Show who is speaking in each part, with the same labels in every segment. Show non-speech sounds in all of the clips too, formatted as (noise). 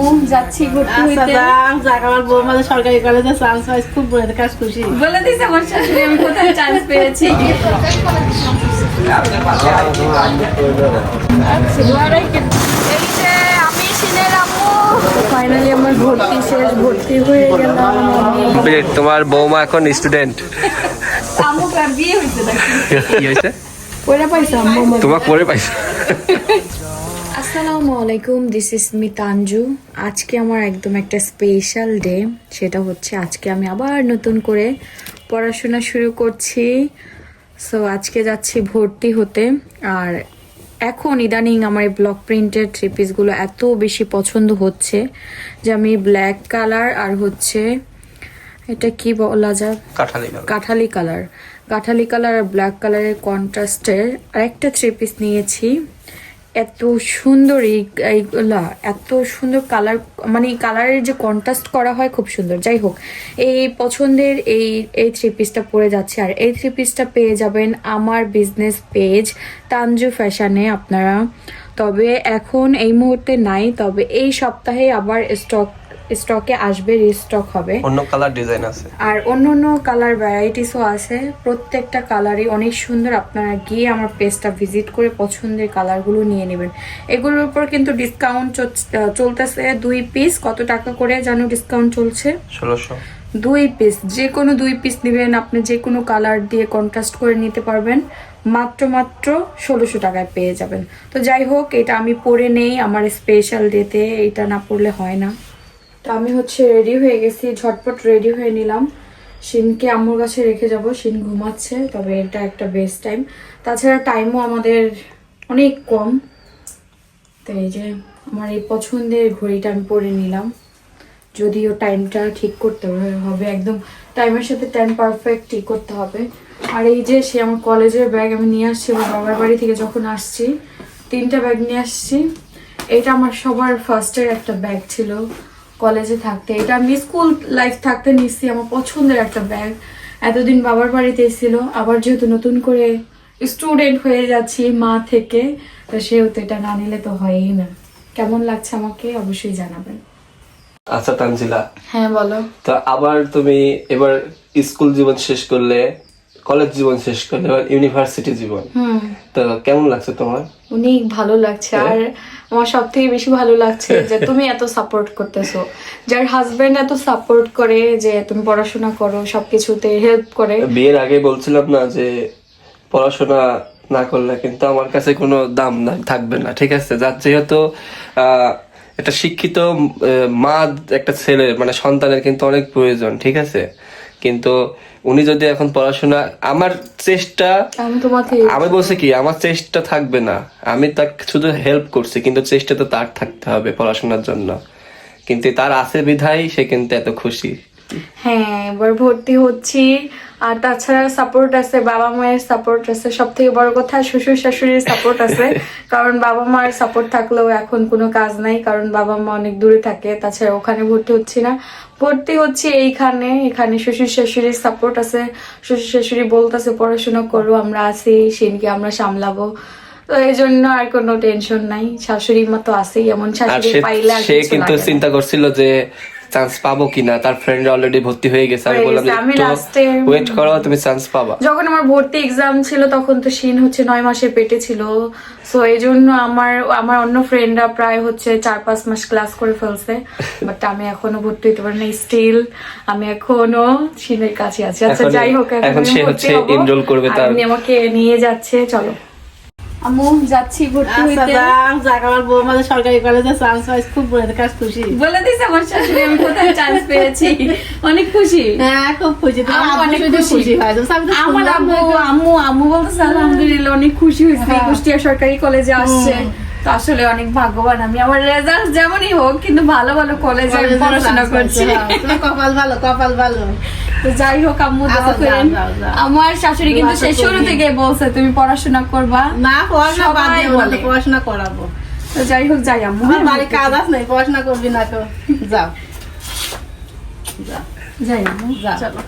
Speaker 1: আম্মু যাচ্ছি ঘুরতে
Speaker 2: আচ্ছা
Speaker 1: হইতে
Speaker 2: যাক যাক আমার বউ আমাদের সরকারি কলেজে চান্স পাইছে খুব বড় কাজ খুশি।
Speaker 1: বলে দিছে আমার শাশুড়ি আমি কোথায় চান্স পেয়েছি? আমি সিনের আম্মু। ফাইনালি আমার ভর্তি শেষ ভর্তি হয়ে গেলাম
Speaker 3: তোমার বৌমা এখন স্টুডেন্ট
Speaker 1: আম্মু কার বিয়ে হইছে নাকি?
Speaker 3: কি হয়েছে?
Speaker 1: কইরা পাইছো আম্মু
Speaker 3: তোমার পরে পাইছো।
Speaker 4: আসসালামু আলাইকুম দিস ইজ মি তানজু আজকে আমার একদম একটা স্পেশাল ডে সেটা হচ্ছে আজকে আমি আবার নতুন করে পড়াশোনা শুরু করছি। সো আজকে যাচ্ছি ভর্তি হতে। আর এখন ইদানিং আমার এই ব্লক প্রিন্টের থ্রি পিসগুলো এত বেশি পছন্দ হচ্ছে যে আমি ব্ল্যাক কালার আর হচ্ছে এটা কি বলা যায়?
Speaker 3: কাঠালি
Speaker 4: কাঠালি কালার কাঠালি কালার আর ব্ল্যাক কালারের কন্ট্রাস্টের আরেকটা থ্রি পিস নিয়েছি। এত সুন্দর এই- এইগুলা এত সুন্দর কালার মানে কালারের যে কন্ট্রাস্ট করা হয় খুব সুন্দর। যাই হোক, এই পছন্দের এই এই থ্রি পিসটা পরে যাচ্ছে। আর এই থ্রি পিসটা পেয়ে যাবেন আমার বিজনেস পেজ তানজু ফ্যাশনে আপনারা। তবে এখন এই মুহূর্তে নাই, তবে এই সপ্তাহে আবার স্টক স্টকে আসবে রিস্টক হবে।
Speaker 3: অন্য কালার ডিজাইন আছে।
Speaker 4: আর অন্য অন্য কালার ভ্যারাইটিসও আছে। প্রত্যেকটা কালারই অনেক সুন্দর। আপনারা গিয়ে আমার পেজটা ভিজিট করে পছন্দের কালারগুলো নিয়ে নেবেন। এগুলোর উপর কিন্তু ডিসকাউন্ট চলতেছে দুই পিস কত টাকা করে জানো ডিসকাউন্ট চলছে?
Speaker 3: ষোলোশো।
Speaker 4: দুই পিস যে কোনো দুই পিস নেবেন। আপনি যে কোনো কালার দিয়ে কন্ট্রাস্ট করে নিতে পারবেন। মাত্র মাত্র ষোলোশো টাকায় পেয়ে যাবেন। তো যাই হোক এটা আমি পরে নেই। আমার স্পেশাল ডেতে এটা না পরলে হয় না। তো আমি হচ্ছে রেডি হয়ে গেছি, ঝটপট রেডি হয়ে নিলাম। শিনকে আম্মুর কাছে রেখে যাব, শিন ঘুমাচ্ছে, তবে এটা একটা বেস্ট টাইম তাছাড়া টাইমও আমাদের অনেক কম। তো এই যে আমার এই পছন্দের ঘড়িটা আমি পরে নিলাম। যদিও টাইমটা ঠিক করতে হবে একদম টাইমের সাথে টাইম পারফেক্ট ঠিক করতে হবে। আর এই যে সে আমার কলেজের ব্যাগ আমি নিয়ে আসছি, আমার বাবার বাড়ি থেকে যখন আসছি, তিনটা ব্যাগ নিয়ে আসছি। এটা আমার সবার ফার্স্টের একটা ব্যাগ ছিল। কলেজে থাকতে। এটা আমি স্কুল লাইফ থাকতে নিচ্ছি আমার পছন্দের একটা ব্যাগ। এতদিন বাবার বাড়িতে ছিল আবার যেহেতু নতুন করে স্টুডেন্ট হয়ে যাচ্ছি মা থেকে তো সেহেতু এটা না নিলে তো হয়ই না। কেমন লাগছে আমাকে অবশ্যই জানাবেন।
Speaker 3: আচ্ছা তানজিলা।
Speaker 4: হ্যাঁ বলো।
Speaker 3: তো আবার তুমি এবার স্কুল জীবন শেষ করলে কলেজ জীবন শেষ করলে এবার ইউনিভার্সিটি জীবন। তো কেমন লাগছে তোমার?
Speaker 4: অনেক ভালো লাগছে। আর আমার সব থেকে বেশি ভালো লাগছে যে (laughs) তুমি এত সাপোর্ট করতেছো। যার হাজবেন্ড এত সাপোর্ট করে যে তুমি পড়াশোনা করো সবকিছুতে হেল্প করে।
Speaker 3: বিয়ের আগে বলছিলাম না যে পড়াশোনা না করলে কিন্তু আমার কাছে কোনো দাম না থাকবে না ঠিক আছে? যার যেহেতু আহ, একটা শিক্ষিত মা একটা ছেলের মানে সন্তানের কিন্তু অনেক প্রয়োজন ঠিক আছে? কিন্তু উনি যদি এখন পড়াশোনা আমার চেষ্টা
Speaker 4: আমি তোমাকে
Speaker 3: বলছি কি আমার চেষ্টা থাকবে না। আমি তাকে শুধু হেল্প করছি কিন্তু চেষ্টা তো তার থাকতে হবে পড়াশোনার জন্য। কিন্তু তার আছে বিধায় সে কিন্তু এত খুশি।
Speaker 4: হ্যাঁ এবার ভর্তি হচ্ছি। আর তাছাড়া সাপোর্ট আছে বাবা মায়ের সাপোর্ট আছে। সব থেকে বড় কথা শ্বশুর শাশুড়ির সাপোর্ট আছে। (laughs) কারণ বাবা মায়ের সাপোর্ট থাকলেও এখন কোনো কাজ নাই কারণ বাবা মা অনেক দূরে থাকে। তাছাড়া ওখানে ভর্তি হচ্ছি না। ভর্তি হচ্ছে এইখানে এখানে শ্বশুর শাশুড়ির সাপোর্ট আছে। শ্বশুর শাশুড়ি বলতেছে পড়াশোনা করো আমরা আছি সেদিনকে আমরা সামলাবো। তো এই জন্য আর কোনো টেনশন নাই। শাশুড়ি মা তো আছেই এমন শাশুড়ি পাইলে
Speaker 3: সে কিন্তু চিন্তা করছিল যে চান্স পাবো কিনা? তার ফ্রেন্ড অলরেডি ভর্তি হয়ে গেছে। আমি বললাম ওয়েট করো তুমি চান্স পাবা।
Speaker 4: যখন আমার ভর্তি এক্সাম ছিল তখন তো শিন হচ্ছে নয় মাসের পেটে ছিল। সো এই জন্য আমার আমার অন্য ফ্রেন্ডরা প্রায় হচ্ছে চার পাঁচ মাস ক্লাস করে ফেলছে। (laughs) বাট আমি এখনও ভর্তি হতে পারি না স্টিল আমি এখনও শিনের কাছে আছি। আচ্ছা যাই হোক
Speaker 3: এখন সে হচ্ছে enroll করবে তার-
Speaker 4: আমাকে নিয়ে যাচ্ছে চলো।
Speaker 1: আম্মু যাচ্ছি ভর্তি
Speaker 2: আচ্ছা
Speaker 1: হইতে।
Speaker 2: যাক যাক আমার বউ আমাদের সরকারি কলেজে চান্স পাইছে খুব বলে কাজ খুশি।
Speaker 1: বলে দিছে আমার শাশুড়ি আমি কোথায় চান্স পেয়েছি? অনেক খুশি।
Speaker 2: হ্যাঁ খুব খুশি।
Speaker 1: অনেক খুশি। আমার আম্মু আম্মু আম্মু বলতেছে আলহামদুলিল্লাহ অনেক খুশি হয়েছে।
Speaker 2: হ্যাঁ।
Speaker 1: কুষ্টিয়া সরকারি কলেজে আসছে। তো আসলে অনেক ভাগ্যবান। আমি আমার রেজাল্ট যেমনই হোক কিন্তু ভালো ভালো কলেজে পড়াশোনা করছি।
Speaker 2: হ্যাঁ। কপাল ভালো কপাল ভালো।
Speaker 1: তো যাই হোক আম্মু দোয়া
Speaker 2: আচ্ছা,
Speaker 1: করেন। আমার শাশুড়ি কিন্তু সে শুরু থেকে বলছে তুমি পড়াশোনা করবা?
Speaker 2: না পড়াশোনা বাদ দিয়ে। পড়াশোনা করাবো।
Speaker 1: তো যাই হোক যাই আম্মু
Speaker 2: আমার
Speaker 1: হ্যাঁ?
Speaker 2: বাড়ি কাজ আছে নাই পড়াশোনা করবি না তো। যাও।
Speaker 1: যাই আম্মু
Speaker 2: যাও।
Speaker 1: চলো।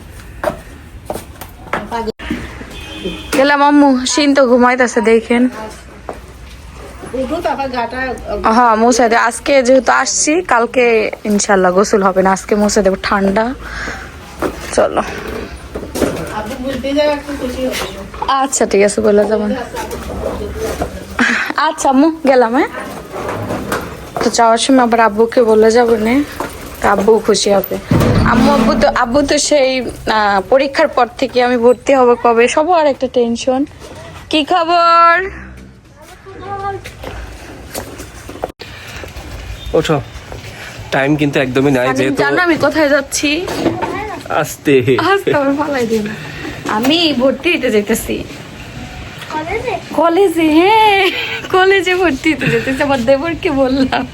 Speaker 1: গেলাম আম্মু সিন তো ঘুমাইতেছে দেখেন।
Speaker 4: হ্যাঁ মুছে দে। আজকে যেহেতু আসছি কালকে ইনশাল্লাহ গোসল হবে না। আজকে মুছে দেবো ঠান্ডা। চলো। আচ্ছা ঠিক আছে বলে যাবেন আচ্ছা আম্মু গেলাম হ্যাঁ? তো যাওয়ার সময় আবার আব্বুকে বলে যাব নে। আব্বু খুশি হবে। আম্মু আব্বু তো আব্বু তো সেই পরীক্ষার পর থেকে আমি ভর্তি হব কবে? সবার একটা টেনশন। কি খবর?
Speaker 3: ওঠো। টাইম কিন্তু একদমই নাই যেহেতু
Speaker 4: জানো আমি কোথায় যাচ্ছি?
Speaker 3: আসতে।
Speaker 4: আস্তে আমার ফালাই দিও না। আমি ভর্তি হতে যেতেছি কলেজে? হ্যাঁ কলেজে ভর্তি হতে যেতেছি আমার দেবরকে বললাম।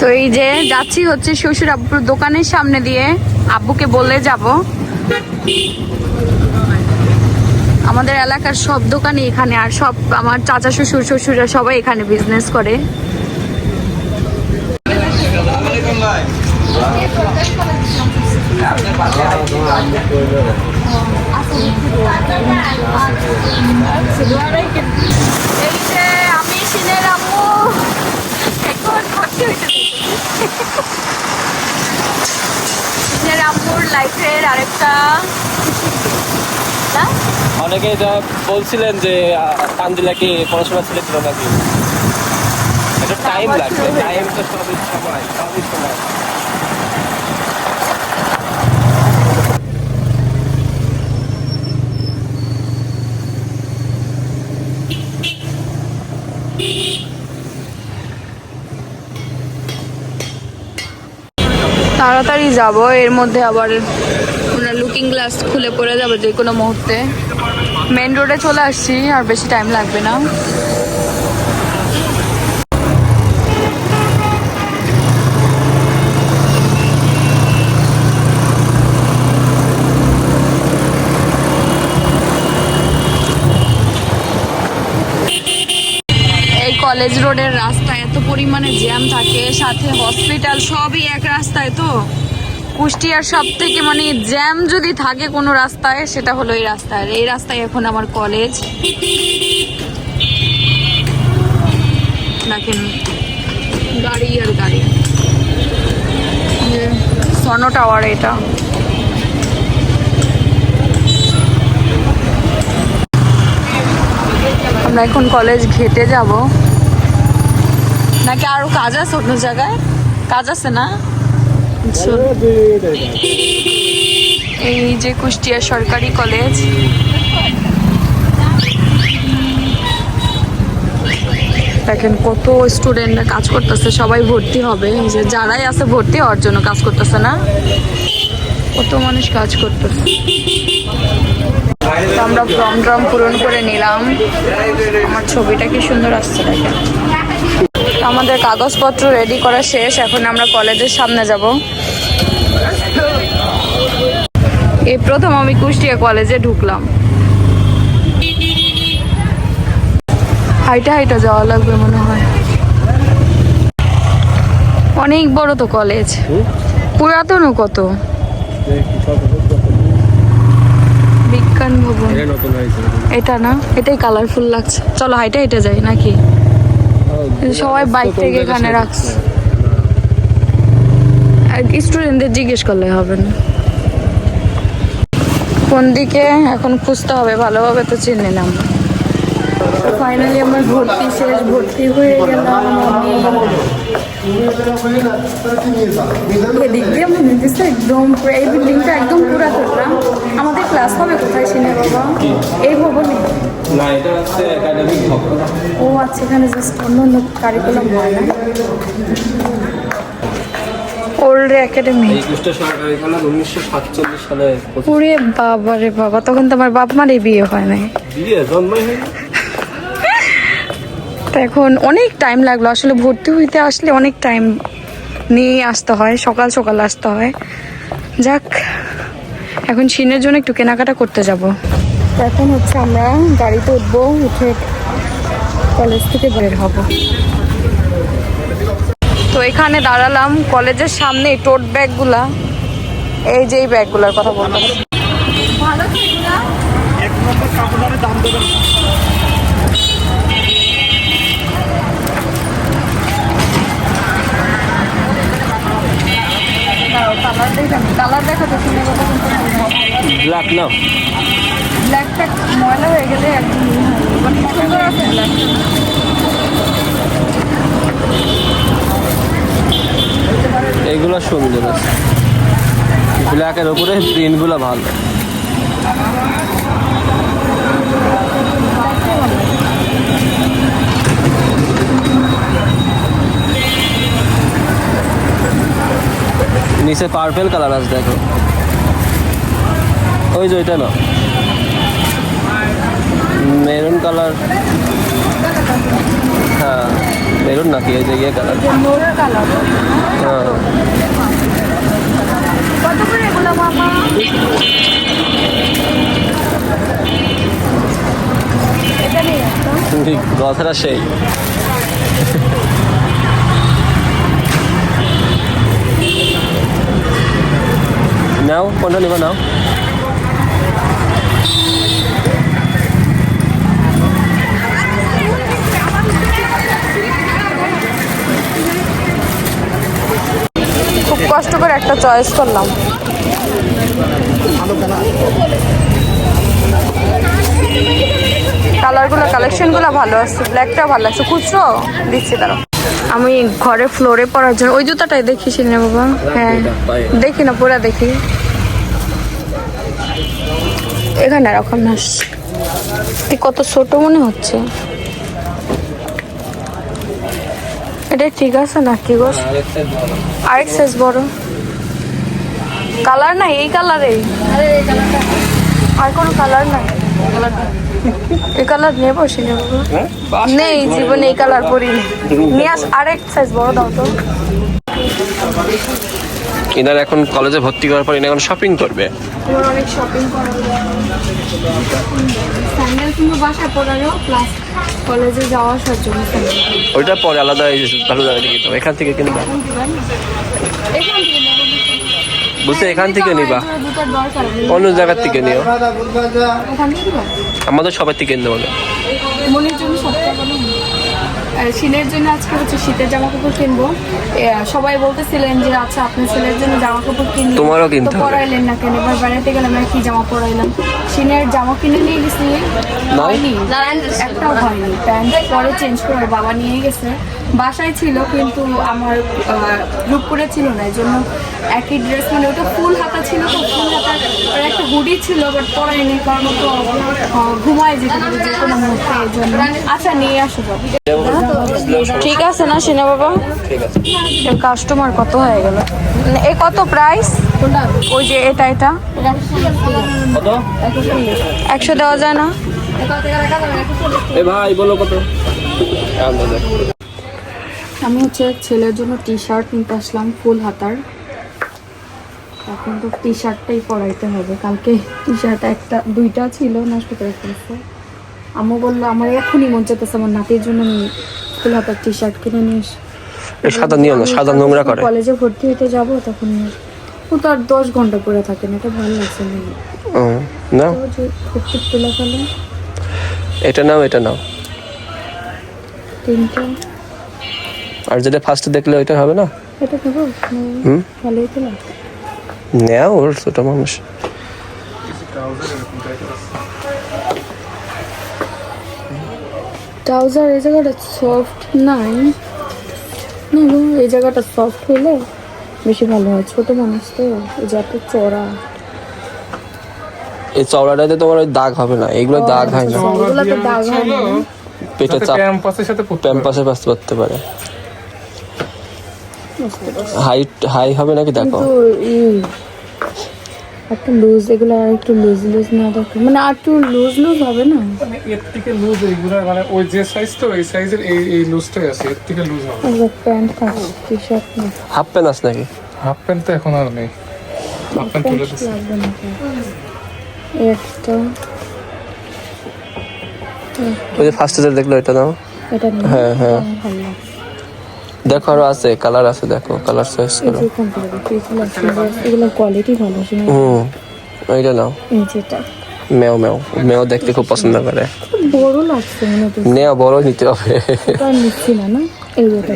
Speaker 4: তো এই যে যাচ্ছি হচ্ছে শ্বশুর আব্বুর দোকানের সামনে দিয়ে আব্বুকে বলে যাব। আমাদের এলাকার সব দোকানই এখানে, আর সব আমার চাচা, শ্বশুর শ্বশুরা সবাই এখানে বিজনেস করে।
Speaker 1: আমি লাইফের আরেকটা
Speaker 3: অনেকে যা বলছিলেন যে তানজিলা কি পড়াশোনা ছেড়ে দিল নাকি? এটা টাইম লাগবে টাইম তো সবই সময় সবই সময়।
Speaker 4: তাড়াতাড়ি যাব এর মধ্যে আবার লুকিং গ্লাস খুলে পড়ে যাবে যে কোনো মুহূর্তে। মেন রোডে চলে আসছি, আর বেশি টাইম লাগবে না। কলেজ রোডের রাস্তা এত পরিমাণে জ্যাম থাকে, সাথে হসপিটাল সবই এক রাস্তায় তো। কুষ্টিয়ার সব থেকে মানে জ্যাম যদি থাকে কোনো রাস্তায়, সেটা হলো এই রাস্তায়। আর এই রাস্তায় এখন আমার কলেজ দেখেন, গাড়ি আর গাড়ি। সন টাওয়ার এটা। আমরা এখন কলেজ ঘেটে যাব। নাকি আরও কাজ আছে অন্য জায়গায়? কাজ আছে না। এই যে কুষ্টিয়া সরকারি কলেজ। দেখেন কত স্টুডেন্টরা কাজ করতেছে, সবাই ভর্তি হবে। যে যারাই আছে ভর্তি হওয়ার জন্য কাজ করতেছে না। কত মানুষ কাজ করতেছে। আমরা ফর্ম টর্ম পূরণ করে নিলাম। আমার ছবিটা কি সুন্দর আসছে দেখেন। আমাদের কাগজপত্র রেডি করা শেষ এখন আমরা কলেজের সামনে যাব। এই প্রথম আমি কুষ্টিয়া কলেজে ঢুকলাম। হাইটা হাইটা যাওয়া লাগবে মনে হয়। অনেক বড় তো কলেজ। পুরাতনও কত? বিজ্ঞান ভবন। এটা না? এটাই কালারফুল লাগছে। চলো হাইটা হেঁটে যাই নাকি? সবাই বাইক থেকে এখানে রাখছে। স্টুডেন্টদের জিজ্ঞেস করলে হবে না। কোন দিকে? এখন খুঁজতে হবে ভালোভাবে তো চিনে না
Speaker 1: ফাইনালি আমার ভর্তি শেষ ভর্তি হয়ে গেলাম আমি। এদিক দিয়ে মনে একদম পুরো এই বিল্ডিংটা একদম পুরাতন না আমাদের ক্লাস হবে কোথায় সিনে বাবা? এই ভবনে।
Speaker 3: না এটা হচ্ছে একাডেমিক ভবন।
Speaker 1: ও আচ্ছা এখানে জাস্ট অন্য অন্য কারিকুলাম হয় না?
Speaker 4: ওল্ড একাডেমি
Speaker 3: এই
Speaker 4: ওরে বাবা রে বাবা তখন তো আমার বাপ মারই বিয়ে হয় নাই।
Speaker 3: বিয়ে জন্মই হয়নি
Speaker 4: তো এখন অনেক টাইম লাগল। আসলে ভর্তি হইতে আসলে অনেক টাইম নিয়ে আসতে হয় সকাল সকাল আসতে হয়। যাক এখন সিনের জন্য একটু কেনাকাটা করতে যাব।
Speaker 1: এখন হচ্ছে আমরা গাড়িতে উঠবো উঠে কলেজ থেকে বের হব।
Speaker 4: তো এখানে দাঁড়ালাম কলেজের সামনে টোট ব্যাগগুলা। এই যে এই ব্যাগগুলোর কথা বললাম।
Speaker 1: ভালো থাকবে
Speaker 4: কালার দেখাতে কথা
Speaker 3: ব্ল্যাক নাও
Speaker 4: ব্ল্যাকটা ময়লা হয়ে গেলে একদম ইয়ে বাট সুন্দর আছে ব্ল্যাক
Speaker 3: এইগুলো সুন্দর আছে। ব্ল্যাকের উপরে প্রিন্টগুলো ভালো। নিচে পার্পেল কালার আছে দেখো। ওই যে ওইটা না মেরুন কালার হ্যাঁ মেরুন নাকি? ওই যে ইয়ে কালার হ্যাঁ। কথাটা সেই। নাও, কোনটা নিবা নাও।
Speaker 4: খুব কষ্ট করে একটা চয়েস করলাম। কালারগুলো, কালেকশনগুলো ভালো আছে ব্ল্যাকটা ভালো আছে। খুচরো দিচ্ছি তারা আমি ঘরে ফ্লোরে পরার জন্য ওই জুতাটাই দেখি সিনে বাবা। হ্যাঁ। দেখি না, পুরা দেখি। এখানে রাখো নাস এ কত ছোট মনে হচ্ছে। এটা ঠিক আছে নাকি গো? আরেক সাইজ বড়। কালার নাই, এই কালারে আর কোনো কালার নাই। এই কালার নেব সে নেই জীবনে এই কালার পরিনি। নিয়ে আস আরেক সাইজ বড় দাও তো।
Speaker 3: ইনার এখন কলেজে ভর্তি করার পর ইনি এখন শপিং করবে?
Speaker 4: অনেক শপিং স্যান্ডেল কিন্তু বাসায় পরারও প্লাস কলেজে যাওয়া আসার জন্য
Speaker 3: ওইটা পরে আলাদা ভালো জায়গা কিনতে এখান থেকে কিনবা।
Speaker 4: এখান থেকে নেব
Speaker 3: বুঝতে এখান থেকে নিবা। অন্য জায়গার থেকে নিও।
Speaker 4: নিবা
Speaker 3: আমাদের সবার থেকে বলে
Speaker 4: মনের জন্য শীতের জন্য আজকে হচ্ছে শীতের জামা কাপড় কিনবো। সবাই বলতেছিলেন যে আচ্ছা আপনার ছেলের জন্য জামা কাপড় কিনি
Speaker 3: তোমারও কিনতে হবে।
Speaker 4: পরাইলেন না কেন? এবার বেড়াতে গেলাম আর কি জামা পরাইলাম শীতের জামা কিনে নিয়ে গেছি। হয়নি। একটাও হয়নি। প্যান্ট পরে চেঞ্জ করে বাবা নিয়ে গেছে। বাসায় ছিল কিন্তু আমার গ্রুপ করে ছিল না এই জন্য একই ড্রেস মানে ওটা ফুল হাতা ছিল তো ফুল হাতা আর একটা হুডি ছিল বাট পরাইনি কারণ তো ঘুমায় যেতে পারে যে কোনো মুহূর্তে এই জন্য আচ্ছা নিয়ে আসো ঠিক আছে না সিনা বাবা? কাস্টমার কত হয়ে গেল? এ কত প্রাইস ওই যে এটা এটা? একশো দেওয়া যায় না?
Speaker 3: এ ভাই বলো কত?
Speaker 4: আমি হচ্ছে ছেলের জন্য টি শার্ট নিতে আসলাম ফুল হাতার। এখন তো টি শার্টটাই পরাইতে হবে। কালকে টি শার্ট একটা দুইটা ছিল নষ্ট করে ফেলছে আম্মু বলল আমার এখনই মন চাইতেছে আমার নাতির জন্য আমি ফুল হাতার টি শার্ট কিনে নিয়ে
Speaker 3: এই সাদা নিও না সাদা নোংরা করে।
Speaker 4: কলেজে ভর্তি হতে যাব তখন ও তো আর দশ ঘণ্টা পরে থাকে না এটা ভালো লাগছে না। খুব ফেলে।
Speaker 3: এটা নাও এটা নাও।
Speaker 4: তিনটা।
Speaker 3: আর যেটা ফার্স্টে দেখলে ওইটা হবে না?
Speaker 4: এটা দেবো
Speaker 3: হুম?
Speaker 4: ভালোই তো
Speaker 3: নেও ওর ছোট মানুষ।
Speaker 4: ট্রাউজার এই জায়গাটা সফট নাই। না গো, এই জায়গাটা সফট হলে বেশি ভালো হয়। ছোট মানুষ তো এই যে এত চড়া
Speaker 3: এই চওড়াটাতে তোমার ওই দাগ হবে না এইগুলো দাগ হয় না।
Speaker 4: এগুলো দাগ হয় না।
Speaker 3: পেটে চাপ
Speaker 5: ক্যাম্পাসের সাথে পড়তে
Speaker 3: প্যাম্পাসে পাস করতে পারে। হাইট হাই হবে নাকি? দেখো।
Speaker 4: একটু লুজ এগুলো আর একটু লুজ লুজ না দেখো। মানে আর একটু লুজ লুজ হবে না?
Speaker 5: মানে এর থেকে লুজ এইগুলো মানে ওই যে সাইজ তো এই সাইজের এই এই লুজটাই আছে এর থেকে লুজ হবে।
Speaker 4: প্যান্ট থাকে টি শার্ট না
Speaker 3: হাফ প্যান্ট আছে নাকি?
Speaker 5: হাফ প্যান্ট তো এখন আর নেই। হাফ প্যান্ট তুলে দিচ্ছে
Speaker 4: একটা।
Speaker 3: ওই যে ফার্স্টে যে দেখল এটা নাও।
Speaker 4: এটা
Speaker 3: হ্যাঁ হ্যাঁ। দেখো আরও আছে কালার আছে দেখো কালার চয়েস করো।
Speaker 4: এগুলো কোয়ালিটি ভালো
Speaker 3: হুম এইটা নাও।
Speaker 4: এই যেটা।
Speaker 3: মেও মেও মেও দেখতে খুব পছন্দ করে।
Speaker 4: বড় লাগছে মনে
Speaker 3: নেওয়া বড় নিতে হবে।
Speaker 4: নিচ্ছি না না? এই যেটা।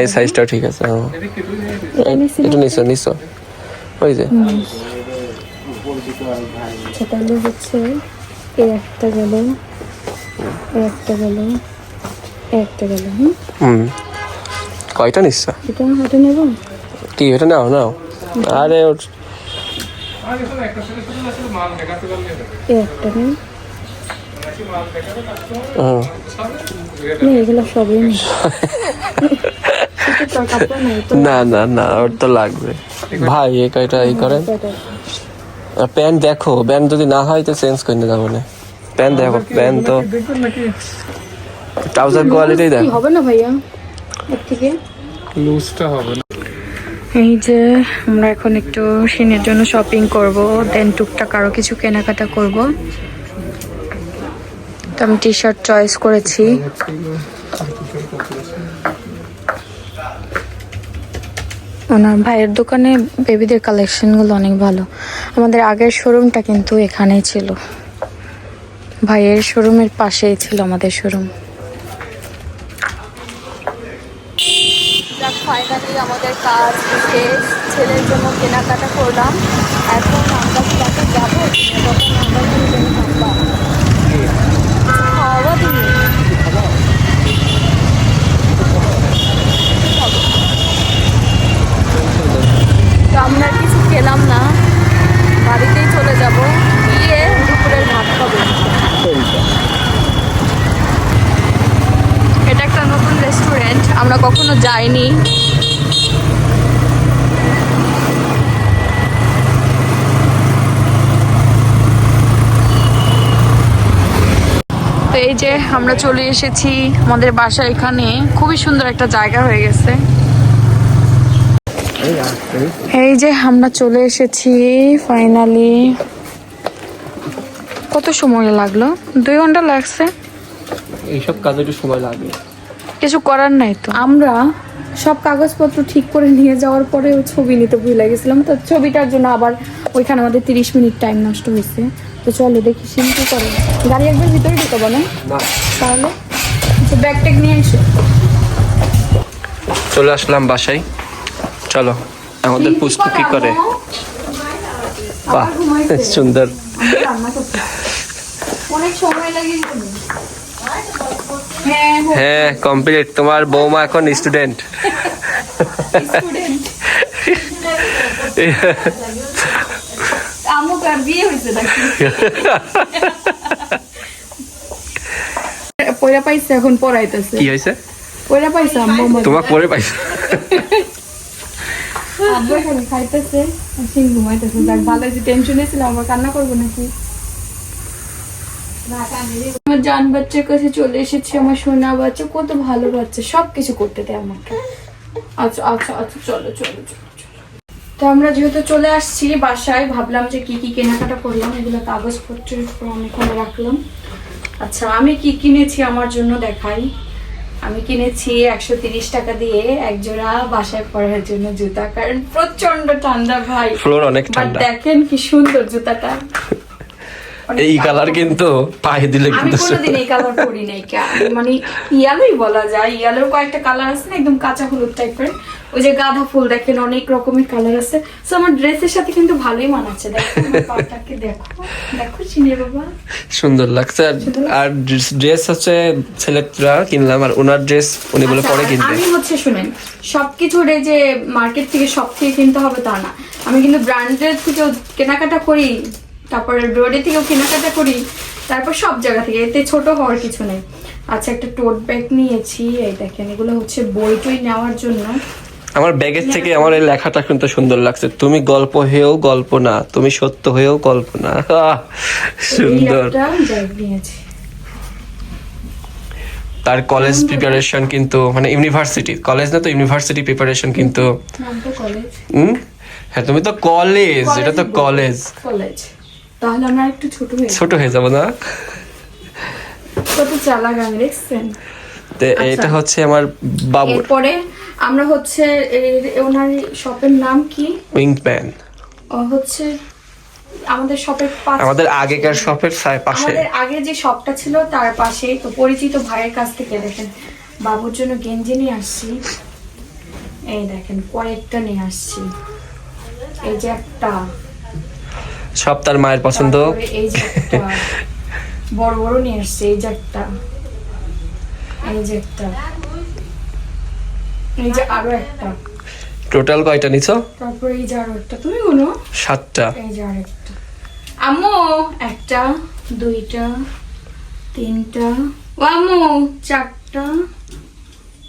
Speaker 3: এই সাইজটাও ঠিক আছে। এটা নিছো নিছো। ওই যে।
Speaker 6: আচ্ছা তাহলে হচ্ছে এই একটা গেল এই একটা গেল। একটা গেল হুম?
Speaker 3: কয়টা নিচ্ছ?
Speaker 6: এটা হাতে নেব?
Speaker 3: কি এটা নাও নাও। আরে ওর-
Speaker 5: একটা হবে।
Speaker 3: হুম।
Speaker 6: না (laughs)
Speaker 3: না না না ওর তো লাগবে। ভাই এই কয়টা এই করেন। আর প্যান্ট দেখো প্যান্ট যদি না হয় তো চেঞ্জ করে নিয়ে যাব না প্যান্ট দেখো প্যান্ট তো ট্রাউজার কোয়ালিটি দেখো
Speaker 6: হবে না ভাইয়া? এর থেকে?
Speaker 5: লুজটা হবে না।
Speaker 6: এই যে আমরা এখন একটু সিনের জন্য শপিং করব দেন টুকটাক আরও কিছু কেনাকাটা করব। তো আমি টি শার্ট চয়েস করেছি। ওনার ভাইয়ের দোকানে বেবিদের কালেকশনগুলো অনেক ভালো। আমাদের আগের শোরুমটা কিন্তু এখানেই ছিল। ভাইয়ের শোরুমের পাশেই ছিল আমাদের শোরুম ফাইনালি আমাদের কাজ শেষ ছেলের জন্য কেনাকাটা করলাম। এখন আমরা যাব। তখন আমরা দুজনে থাকবা খাওয়া তুমি তো আমরা আর কিছু খেলাম না বাড়িতেই চলে যাব গিয়ে দুপুরের ভাত খাব এটা একটা নতুন রেস্টুরেন্ট আমরা কখনো যাইনি তো এই যে আমরা চলে এসেছি আমাদের বাসা এখানে। খুবই সুন্দর একটা জায়গা হয়ে গেছে। এই যে আমরা চলে এসেছি ফাইনালি কত সময় লাগল? দুই ঘণ্টা লাগছে।
Speaker 3: এইসব কাজে একটু সময় লাগে।
Speaker 6: কিছু করার নাই তো।
Speaker 4: আমরা সব কাগজপত্র ঠিক করে নিয়ে যাওয়ার পরে ওই ছবি নিতে ভুলে গেছিলাম। তো ছবিটার জন্য আবার ওইখানে আমাদের তিরিশ মিনিট টাইম নষ্ট হয়েছে। তো চলো দেখি সিন কি করে। গাড়ি একবার ভিতরে ঢুকাবো না?
Speaker 3: না।
Speaker 4: তাহলে ব্যাগ ট্যাগ নিয়ে এসো
Speaker 3: চলে আসলাম বাসায়। চলো আমাদের পুষ্পু কি করে? বাহ সুন্দর।
Speaker 4: অনেক সময় লাগে। হ্যাঁ
Speaker 3: কমপ্লিট তোমার বৌমা এখন স্টুডেন্ট
Speaker 4: পাইছে এখন পড়াইতেছে।
Speaker 3: কি হয়েছে?
Speaker 4: পয়লা পাইছে আম্মু
Speaker 3: তোমার পরে পাইছো।
Speaker 4: আব্বু খাইতেছে ঘুমাইতেছে। যাক ভালো টেনশনে ছিলাম কান্না করব নাকি? আমার জান বাচ্চার কাছে চলে এসেছে আমার সোনা বাচ্চা কত ভালো বাচ্চা সব কিছু করতে দেয় আমাকে। আচ্ছা আচ্ছা আচ্ছা চলো চলো। তো আমরা যেহেতু চলে আসছি বাসায় ভাবলাম যে কি কি কেনাকাটা করলাম এগুলো ফর্ম এখানে রাখলাম। আচ্ছা আমি কি কিনেছি আমার জন্য দেখাই। আমি কিনেছি একশো তিরিশ টাকা দিয়ে এক জোড়া বাসায় পরার জন্য জুতা কারণ প্রচণ্ড ঠান্ডা ভাই।
Speaker 3: ফ্লোর অনেক ঠান্ডা।
Speaker 4: দেখেন কি সুন্দর জুতাটা।
Speaker 3: এই কালার কিন্তু পায়ে দিলে
Speaker 4: আমি
Speaker 3: কিন্তু
Speaker 4: কোনোদিন এই কালার পরি নাই মানে ইয়ালোই বলা যায় ইয়ালোর কয়েকটা কালার আছে না একদম কাঁচা হলুদ টাইপের। ওই যে গাঁদা ফুল দেখেন অনেক রকমের কালার আছে। তো আমার ড্রেসের সাথে কিন্তু ভালোই মানাচ্ছে। দেখো পাটাকে দেখো দেখো চিনে বাবা।
Speaker 3: সুন্দর লাগছে। আর- ড্রেস হচ্ছে ছেলেরা কিনলাম আর ওনার ড্রেস উনি বলে
Speaker 4: আচ্ছা,
Speaker 3: পরে কিনবে।
Speaker 4: আমি হচ্ছে শুনেন সবকিছুর এই যে মার্কেট থেকে সব থেকে কিনতে হবে তা না। আমি কিন্তু ব্র্যান্ডের থেকেও কেনাকাটা করি তারপরে রোডে থেকেও কেনাকাটা করি তারপর সব জায়গা থেকে এতে ছোট হওয়ার কিছু নেই। আচ্ছা একটা টোট ব্যাগ নিয়েছি এই দেখেন এগুলো হচ্ছে বই টই নেওয়ার জন্য।
Speaker 3: আমার ব্যাগের থেকে আমার এই লেখাটা কিন্তু সুন্দর লাগছে। তুমি গল্প হয়েও গল্প না তুমি সত্য হয়েও গল্প না। সুন্দর।
Speaker 4: নিয়েছি।
Speaker 3: তার কলেজ প্রিপারেশন কিন্তু মানে ইউনিভার্সিটি কলেজ না তো ইউনিভার্সিটি প্রিপারেশন কিন্তু হ্যাঁ তুমি তো কলেজ এটা তো কলেজ
Speaker 4: কলেজ তাহলে আমরা একটু ছোট হয়ে
Speaker 3: ছোট হয়ে যাব না।
Speaker 4: কত চালাক আমি দেখছেন?
Speaker 3: এটা হচ্ছে আমার বাবুর।
Speaker 4: এরপরে আমরা হচ্ছে ওনার শপের নাম কি? ও হচ্ছে আমাদের শপের পাশে।
Speaker 3: আমাদের আগেকার শপের পাশে।
Speaker 4: আমাদের আগে যে শপটা ছিল তার পাশে তো পরিচিত ভাইয়ের কাছ থেকে দেখেন।
Speaker 7: বাবুর জন্য গেঞ্জি নিয়ে আসছি। এই দেখেন কয়েকটা নিয়ে আসছি। এই যে একটা।
Speaker 3: সব তার মায়ের পছন্দ।
Speaker 7: বড় বড় নিয়ে আসছি এই যে একটা। এই যে একটা। এই যে আরও একটা।
Speaker 3: টোটাল কয়টা নিছো?
Speaker 7: তারপরে এই যে আরও একটা। তুমি গুনো?
Speaker 3: সাতটা।
Speaker 7: এই যে আরেকটা। আম্মু একটা দুইটা তিনটা। ও আম্মু চারটা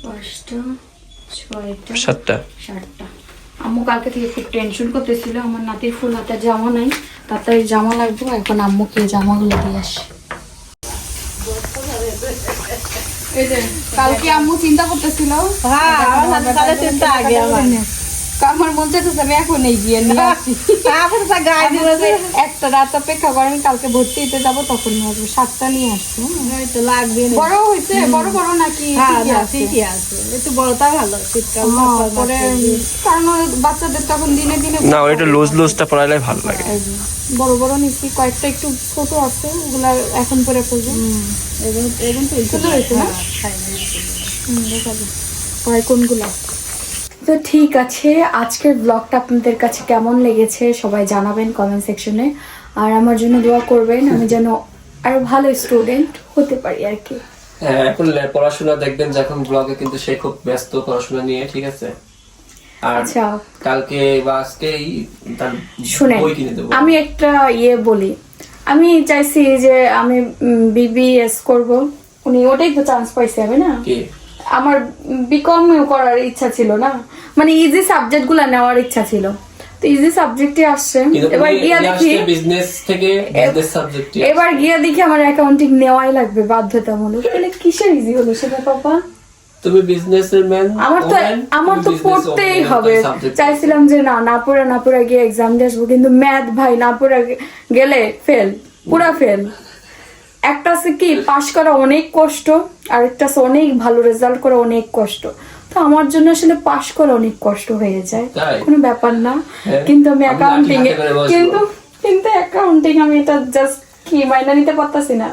Speaker 7: পাঁচটা ছয়টা
Speaker 3: সাতটা।
Speaker 7: সাতটা। আম্মু কালকে থেকে খুব টেনশন করতেছিল। আমার নাতির ফুল হাতে জামা নাই তাড়াতাড়ি জামা লাগবো এখন আম্মুকে জামাগুলো দিয়ে আসি।
Speaker 4: কালকে আম্মু চিন্তা করতেছিল
Speaker 1: হ্যাঁ চিন্তা আগে আমার।
Speaker 4: আমার মন চাইতেছে আমি এখন এই গিয়ে নিয়ে আসি।
Speaker 1: তারপরে তা গায়ে
Speaker 4: আমি
Speaker 1: দিলে
Speaker 4: একটা রাত অপেক্ষা করেন কালকে ভর্তি হতে যাব তখন নিয়ে আসব। সাতটা নিয়ে আসছি হ্যাঁ।
Speaker 1: তো লাগবে
Speaker 4: বড় হয়েছে বড় বড় নাকি
Speaker 1: হ্যাঁ
Speaker 4: ঠিকই আছে?
Speaker 1: একটু বড়টা ভালো শীতকাল
Speaker 4: হ্যাঁ, পরে কারণ বাচ্চাদের তখন দিনে দিনে
Speaker 3: না ওইটা লুজ লুজটা ভালো লাগে।
Speaker 4: বড় বড় নিচ্ছি কয়েকটা একটু ছোট আছে ওগুলা এখন পরে
Speaker 1: এখন তো
Speaker 4: সুন্দর হয়েছে না? হুম, দেখা যাক। কোনগুলা? তো ঠিক আছে আজকের ব্লগটা আপনাদের কাছে কেমন লেগেছে সবাই জানাবেন কমেন্ট সেকশনে আর আমার জন্য দোয়া করবেন আমি যেন আরও ভালো স্টুডেন্ট হতে পারি আর কি।
Speaker 3: হ্যাঁ এখন পড়াশোনা দেখবেন যে এখন ব্লগে কিন্তু সে খুব ব্যস্ত পড়াশোনা নিয়ে ঠিক আছে?
Speaker 4: আচ্ছা।
Speaker 3: কালকে বা আজকেই তার বই কিনে দেবো।
Speaker 4: আমি একটা ইয়ে বলি। আমি চাইছি যে আমি বিবিএস করব। উনি ওটাই তো চান্স পাইছে হবে না?
Speaker 3: কি?
Speaker 4: আমার বিকম করার ইচ্ছা ছিল না। মানে ইজি সাবজেক্টগুলা নেওয়ার ইচ্ছা ছিল। তো ইজি সাবজেক্টে আসছে। এবার গিয়া দেখি
Speaker 3: বিজনেস থেকে বিজনেস সাবজেক্ট
Speaker 4: এবার গিয়া দেখি আমার অ্যাকাউন্টিং নেওয়াই লাগবে বাধ্যতামূলক। তাহলে কিসের ইজি হলো সেটা পাপা?
Speaker 3: তুমি বিজনেস এর ম্যান
Speaker 4: আমার তো আমার তো পড়তেই হবে। চাইছিলাম যে না না পড়ে না পড়ে গিয়ে এক্সাম দিয়ে আসব কিন্তু ম্যাথ ভাই না পড়ে গেলে ফেল পুরা ফেল একটা আছে কি পাশ করা অনেক কষ্ট আর একটা আছে অনেক ভালো রেজাল্ট করা অনেক কষ্ট। তো আমার জন্য আসলে পাশ করা অনেক কষ্ট হয়ে যায়? কোনো ব্যাপার না।
Speaker 3: হ্যাঁ।
Speaker 4: কিন্তু আমি অ্যাকাউন্টিং
Speaker 3: বসবো।
Speaker 4: কিন্তু কিন্তু অ্যাকাউন্টিং আমি এটা জাস্ট কি মাইনা নিতে পারতাছি না।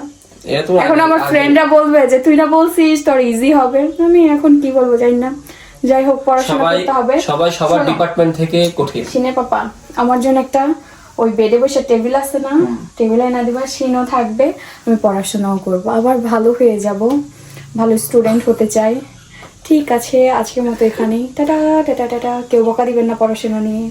Speaker 4: এখন আমার ফ্রেন্ডরা বলবে যে তুই না বলছিস তোর ইজি হবে। আমি এখন কি বলব জানি না। যাই হোক পড়াশোনা করতে হবে।
Speaker 3: সবাই সবার ডিপার্টমেন্ট থেকে কঠিন।
Speaker 4: সিনে পাপা আমার জন্য একটা ওই বেডে বসে টেবিল আছে না টেবিলে না দিবা সিনও থাকবে আমি পড়াশোনাও করব। আবার ভালো হয়ে যাব ভালো স্টুডেন্ট হতে চাই। ঠিক আছে আজকের মতো এখানেই। Tata tata tata. কেউ বকা দিবেন না পড়াশোনা নিয়ে।